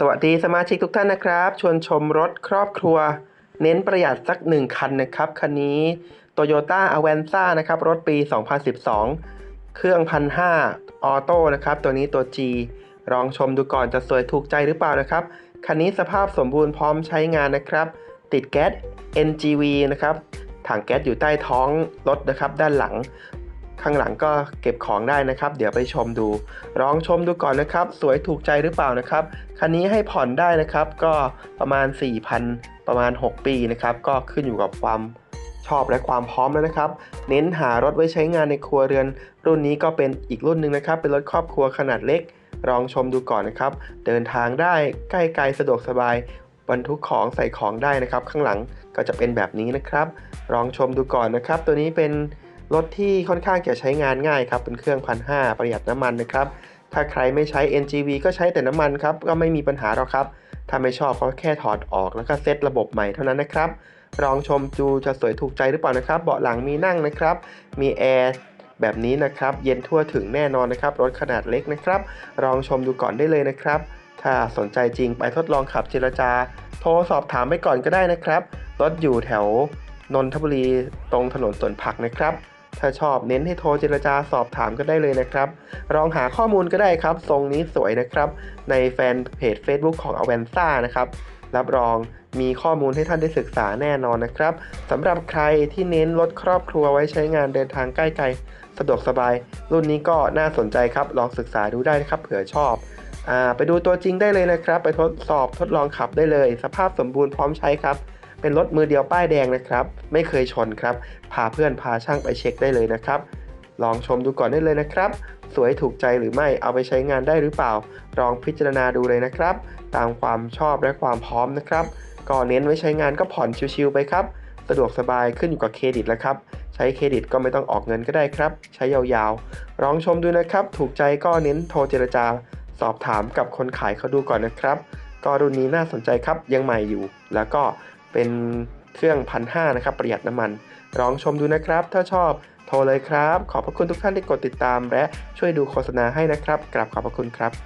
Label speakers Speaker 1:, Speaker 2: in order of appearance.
Speaker 1: สวัสดีสมาชิกทุกท่านนะครับ ชวนชมรถครอบครัว เน้นประหยัดสักหนึ่งคันนะครับ คันนี้ Toyota a v a n z a นะครับ รถปี 2012 เครื่องพันห้าออโต้นะครับ ตัวนี้ตัว G ลองชมดูก่อนจะสวยถูกใจหรือเปล่านะครับ คันนี้สภาพสมบูรณ์พร้อมใช้งานนะครับ ติดแก๊ส NGV นะครับ ถังแก๊สอยู่ใต้ท้องรถนะครับ ด้านหลัง ข้างหลังก็เก็บของได้นะครับ เดี๋ยวไปชมดู ลองชมดูก่อนนะครับ สวยถูกใจหรือเปล่านะครับ คันนี้ให้ผ่อนได้นะครับ ก็ประมาณ 4,000 ประมาณ 6 ปีนะครับ ก็ขึ้นอยู่กับความชอบและความพร้อมแล้วนะครับ เน้นหารถไว้ใช้งานในครัวเรือน รุ่นนี้ก็เป็นอีกรุ่นหนึ่งนะครับ เป็นรถครอบครัวขนาดเล็ก ลองชมดูก่อนนะครับ เดินทางได้ใกล้ไกลสะดวกสบายบรรทุกของใส่ของได้นะครับ ข้างหลังก็จะเป็นแบบนี้นะครับ ลองชมดูก่อนนะครับ ตัวนี้เป็น รถที่ค่อนข้างจะใช้งานง่ายครับ เป็นเครื่องพันห้าประหยัดน้ำมันนะครับ ถ้าใครไม่ใช้ NGV ก็ใช้แต่น้ำมันครับ ก็ไม่มีปัญหาหรอกครับ ถ้าไม่ชอบก็แค่ถอดออกแล้วก็เซตระบบใหม่เท่านั้นนะครับ ลองชมดูจะสวยถูกใจหรือเปล่านะครับ เบาะหลังมีนั่งนะครับ มีแอร์แบบนี้นะครับ เย็นทั่วถึงแน่นอนนะครับ รถขนาดเล็กนะครับ ลองชมดูก่อนได้เลยนะครับ ถ้าสนใจจริงไปทดลองขับเจรจา โทรสอบถามไปก่อนก็ได้นะครับ รถอยู่แถวนนทบุรีตรงถนนสวนผักนะครับ ถ้าชอบเน้นให้โทรเจรจาสอบถามก็ได้เลยนะครับ ลองหาข้อมูลก็ได้ครับ ทรงนี้สวยนะครับ ในแฟนเพจ Facebook ของ a v a n z a นะครับรับรองมีข้อมูลให้ท่านได้ศึกษาแน่นอนนะครับสำหรับใครที่เน้นรถครอบครัวไว้ใช้งานเดินทางใกล้ไกลสะดวกสบาย รุ่นนี้ก็น่าสนใจครับ ลองศึกษาดูได้นะครับ เผื่อชอบอไปดูตัวจริงได้เลยนะครับ ไปทดสอบทดลองขับได้เลย สภาพสมบูรณ์พร้อมใช้ครับ เป็นรถมือเดียวป้ายแดงนะครับ ไม่เคยชนครับ พาเพื่อนพาช่างไปเช็คได้เลยนะครับ ลองชมดูก่อนได้เลยนะครับ สวยถูกใจหรือไม่เอาไปใช้งานได้หรือเปล่า ลองพิจารณาดูเลยนะครับ ตามความชอบและความพร้อมนะครับก็เน้นไว้ใช้งานก็ผ่อนชิวๆไปครับ สะดวกสบายขึ้นอยู่กับเครดิตแล้วครับใช้เครดิตก็ไม่ต้องออกเงินก็ได้ครับ ใช้ยาวๆ ลองชมดูนะครับ ถูกใจก็เน้นโทรเจรจา สอบถามกับคนขายเขาดูก่อนนะครับ ก็รุ่นนี้น่าสนใจครับยังใหม่อยู่ แล้วก็ เป็นเครื่องพันห้านะครับ ประหยัดน้ำมัน ลองชมดูนะครับ ถ้าชอบโทรเลยครับ ขอบพระคุณทุกท่านที่กดติดตาม และช่วยดูโฆษณาให้นะครับกราบขอบพระคุณครับ